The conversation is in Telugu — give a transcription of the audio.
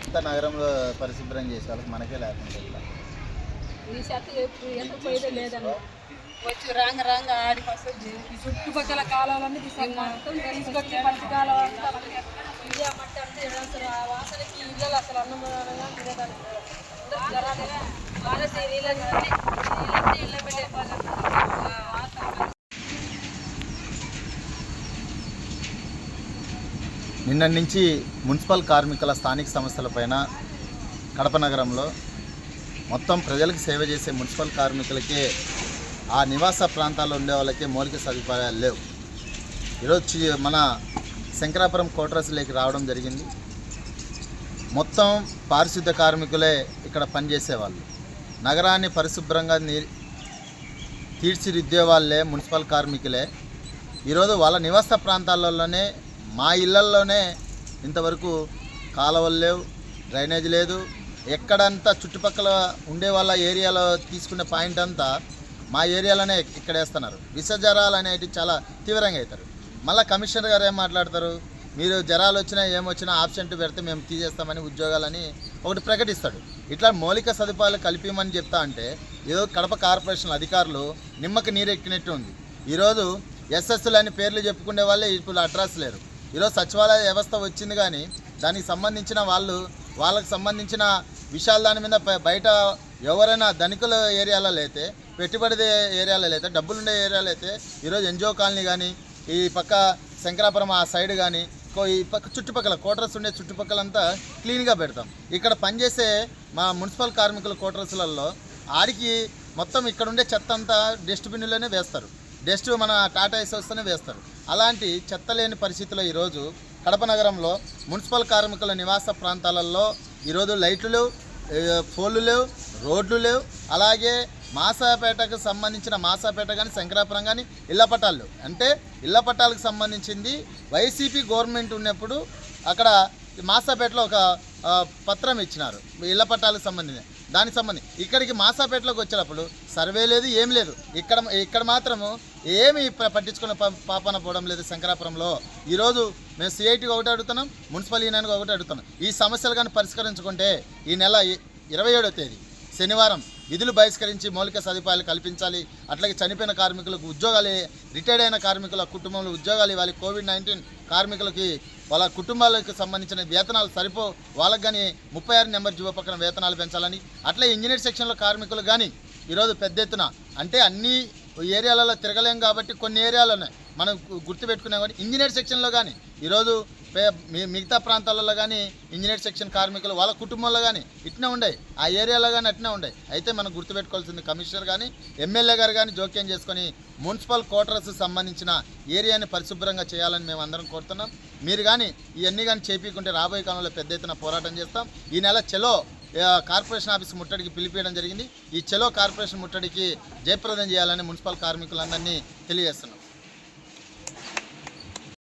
ఇంత నగరంలో పరిశుభ్రం చేసే వాళ్ళకి మనకే లేకుండా? ఈ చెత్త ఎప్పుడు ఎంత పోయేదే లేదండి. వచ్చి రాంగ రాంగ వస్తుంది ఈ చుట్టుపక్కల కాలువలన్నీ తీసుకొచ్చి పచ్చి కాలువ అంతా అంతా ఈడ అసలు ఆ వాసనకి ఇళ్ళలో అసలు అన్నం అనగా తినేదానికి అందరూ జరాలుగా వారసి నీళ్ళని నీళ్ళంతా ఇళ్ళ పెట్టే నిన్న నుంచి మున్సిపల్ కార్మికుల స్థానిక సమస్యలపైన కడప నగరంలో మొత్తం ప్రజలకు సేవ చేసే మున్సిపల్ కార్మికులకే ఆ నివాస ప్రాంతాల్లో ఉండే వాళ్ళకే మౌలిక సదుపాయాలు లేవు. ఈరోజు మన శంకరాపురం కోటరసులోకి రావడం జరిగింది. మొత్తం పారిశుద్ధ కార్మికులే ఇక్కడ పనిచేసేవాళ్ళు. నగరాన్ని పరిశుభ్రంగా నీ తీర్చిదిద్దే వాళ్ళే మున్సిపల్ కార్మికులే. ఈరోజు వాళ్ళ నివాస ప్రాంతాలలోనే మా ఇళ్ళల్లోనే ఇంతవరకు కాలువలు లేవు డ్రైనేజ్ లేదు. ఎక్కడంతా చుట్టుపక్కల ఉండే వాళ్ళ ఏరియాలో తీసుకునే పాయింట్ అంతా మా ఏరియాలోనే ఇక్కడ వేస్తున్నారు. విష జ్వరాలు అనేవి చాలా తీవ్రంగా అవుతారు. మళ్ళీ కమిషనర్ గారు ఏం మాట్లాడతారు? మీరు జ్వరాలు వచ్చినా ఏమొచ్చినా ఆబ్సెంట్ పెడితే మేము తీసేస్తామని ఉద్యోగాలని ఒకటి ప్రకటిస్తాడు. ఇట్లా మౌలిక సదుపాయాలు కల్పించమని చెప్తా అంటే ఏదో కడప కార్పొరేషన్ అధికారులు నిమ్మకి నీరెక్కినట్టు ఉంది. ఈరోజు ఎస్ఎస్లు అని పేర్లు చెప్పుకునే వాళ్ళే ఇప్పుడు అడ్రస్ లేరు. ఈరోజు సచివాలయ వ్యవస్థ వచ్చింది కానీ దానికి సంబంధించిన వాళ్ళు వాళ్ళకి సంబంధించిన విషయాల దాని మీద బయట ఎవరైనా ధనికుల ఏరియాలో అయితే పెట్టుబడి ఏరియాలో అయితే డబ్బులుండే ఏరియాలో అయితే ఈరోజు ఎన్జిఓ కాలనీ కానీ ఈ పక్క శంకరాపురం ఆ సైడ్ కానీ కో- ఈ పక్క చుట్టుపక్కల క్వార్టర్స్ ఉండే చుట్టుపక్కలంతా క్లీన్గా పెడతాం. ఇక్కడ పనిచేసే మా మున్సిపల్ కార్మికుల కోటర్స్లలో ఆడికి మొత్తం ఇక్కడ ఉండే చెత్త అంతా డస్ట్బిన్లోనే వేస్తారు. డస్ట్ మన టాటా ఏస్ వస్తేనే వేస్తారు. అలాంటి చెత్త లేని పరిస్థితిలో ఈరోజు కడప నగరంలో మున్సిపల్ కార్మికుల నివాస ప్రాంతాలలో ఈరోజు లైట్లు లేవు ఏ, పోల్లు లేవు రోడ్లు లేవు. అలాగే మాసాపేటకు సంబంధించిన మాసాపేట కానీ శంకరాపురం కానీ ఇళ్ళ పట్టాలు. అంటే ఇళ్ళ పట్టాలకు సంబంధించింది వైసీపీ గవర్నమెంట్ ఉన్నప్పుడు అక్కడ మాసాపేటలో ఒక పత్రం ఇచ్చినారు. ఇళ్ళ పట్టాలకు సంబంధించి. దానికి సంబంధించి ఇక్కడికి మాసాపేటలోకి వచ్చేటప్పుడు సర్వే లేదు ఏం లేదు. ఇక్కడ ఇక్కడ మాత్రము ఏమి ప- పట్టించుకున్న పాపన పోవడం లేదు శంకరాపురంలో. ఈరోజు మేము సిఐటికి ఒకటి అడుగుతున్నాం మున్సిపల్ యూనియన్కి ఒకటి అడుగుతున్నాం. ఈ సమస్యలు కానీ పరిష్కరించుకుంటే ఈ నెల ఇరవై ఏడో తేదీ శనివారం. విధులు బహిష్కరించి మౌలిక సదుపాయాలు కల్పించాలి. అట్లాగే చనిపోయిన కార్మికులకు ఉద్యోగాలు రిటైర్డ్ అయిన కార్మికుల కుటుంబంలో ఉద్యోగాలు ఇవ్వాలి. కోవిడ్ నైన్టీన్ కార్మికులకి వాళ్ళ కుటుంబాలకు సంబంధించిన వేతనాలు సరిపో వాళ్ళకి కానీ ముప్పై ఆరు నెంబర్ జీవో పక్కన వేతనాలు పెంచాలని. అట్లే ఇంజనీర్ సెక్షన్లో కార్మికులు కానీ ఈరోజు పెద్ద ఎత్తున అంటే అన్ని ఏరియాలలో తిరగలేం కాబట్టి కొన్ని ఏరియాలోనే మనం గుర్తుపెట్టుకునే గుర్తుపెట్టుకున్నాం కాబట్టి ఇంజనీర్ సెక్షన్లో కానీ ఈరోజు పే- మీ- మిగతా ప్రాంతాలలో కానీ ఇంజనీర్ సెక్షన్ కార్మికులు వాళ్ళ కుటుంబంలో కానీ ఇట్నే ఉండయి ఆ ఏరియాలో కానీ అట్నే ఉండయి అయితే మనం గుర్తుపెట్టుకోవాల్సింది కమిషనర్ కానీ ఎమ్మెల్యే గారు కానీ జోక్యం చేసుకొని మున్సిపల్ క్వార్టర్స్ సంబంధించిన ఏరియాని పరిశుభ్రంగా చేయాలని మేము అందరం కోరుతున్నాం. మీరు కానీ ఇవన్నీ కానీ చేపించుకుంటే రాబోయే కాలంలో పెద్ద ఎత్తున పోరాటం చేస్తాం. ఈ నెల చెలో కార్పొరేషన్ ఆఫీస్ ముట్టడికి పిలిపించడం జరిగింది. ఈ చెలో కార్పొరేషన్ ముట్టడికి జయప్రదం చేయాలని మున్సిపల్ కార్మికులందరినీ తెలియజేస్తున్నాం.